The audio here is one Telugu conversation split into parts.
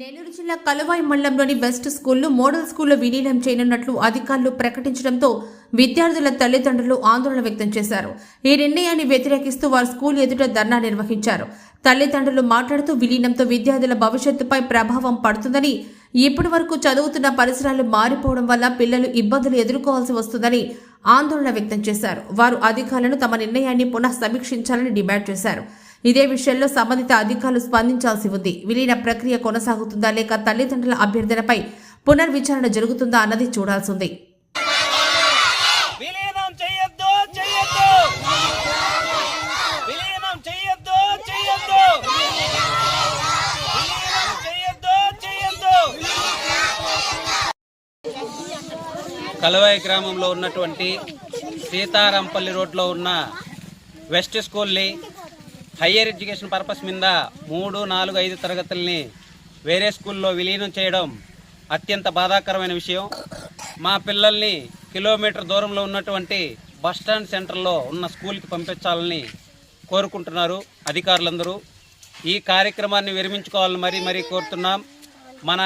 నెల్లూరు జిల్లా కలువాయి మండలంలోని బెస్ట్ స్కూల్ను మోడల్ స్కూల్లో విలీనం చేయనున్నట్లు అధికారులు ప్రకటించడంతో విద్యార్థుల తల్లిదండ్రులు ఆందోళన వ్యక్తం చేశారు. ఈ నిర్ణయాన్ని వ్యతిరేకిస్తూ వారు స్కూల్ ఎదుట ధర్నా నిర్వహించారు. తల్లిదండ్రులు మాట్లాడుతూ విలీనంతో విద్యార్థుల భవిష్యత్తుపై ప్రభావం పడుతుందని ఇప్పటి వరకు చదువుతున్న పరిసరాలు మారిపోవడం వల్ల పిల్లలు ఇబ్బందులు ఎదుర్కోవాల్సి వస్తుందని ఆందోళన వ్యక్తం చేశారు. వారు అధికారులను తమ నిర్ణయాన్ని పునః సమీక్షించాలని డిమాండ్ చేశారు. ఇదే విషయంలో సంబంధిత అధికారులు స్పందించాల్సి ఉంది. విలీన ప్రక్రియ కొనసాగుతుందా లేక తల్లిదండ్రుల అభ్యర్థనపై పునర్విచారణ జరుగుతుందా అన్నది చూడాల్సి ఉంది. విలీనం చెయ్యొద్దు చెయ్యొద్దు. విలీనం చెయ్యొద్దు చెయ్యొద్దు. విలీనం చెయ్యొద్దు చెయ్యొద్దు. కలవాయి గ్రామంలో ఉన్నటువంటి సీతారాంపల్లి రోడ్లో ఉన్న వెస్ట్ స్కూల్ని హయ్యర్ ఎడ్యుకేషన్ పర్పస్ మీద మూడు నాలుగు ఐదు తరగతుల్ని వేరే స్కూల్లో విలీనం చేయడం అత్యంత బాధాకరమైన విషయం. మా పిల్లల్ని కిలోమీటర్ దూరంలో ఉన్నటువంటి బస్ స్టాండ్ సెంటర్లో ఉన్న స్కూల్కి పంపించాలని కోరుకుంటున్నారు అధికారులందరూ. ఈ కార్యక్రమాన్ని విరమించుకోవాలని మరీ మరీ కోరుతున్నాం. మన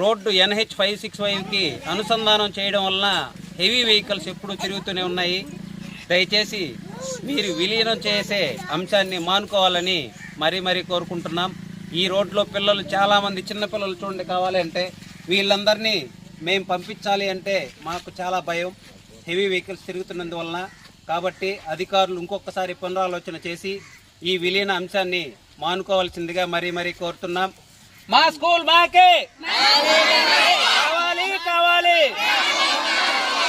రోడ్డు ఎన్హెచ్ ఫైవ్ సిక్స్ ఫైవ్కి అనుసంధానం చేయడం వలన హెవీ వెహికల్స్ ఎప్పుడూ తిరుగుతూనే ఉన్నాయి. దయచేసి మీరు విలీనం చేసే అంశాన్ని మానుకోవాలని మరీ మరీ కోరుకుంటున్నాం. ఈ రోడ్లో పిల్లలు చాలామంది చిన్నపిల్లలు చూడండి కావాలి అంటే వీళ్ళందరినీ మేము పంపించాలి అంటే మాకు చాలా భయం. హెవీ వెహికల్స్ తిరుగుతున్నందువలన కాబట్టి అధికారులు ఇంకొకసారి పునరాలోచన చేసి ఈ విలీన అంశాన్ని మానుకోవాల్సిందిగా మరీ మరీ కోరుతున్నాం. మా స్కూల్ మాకే!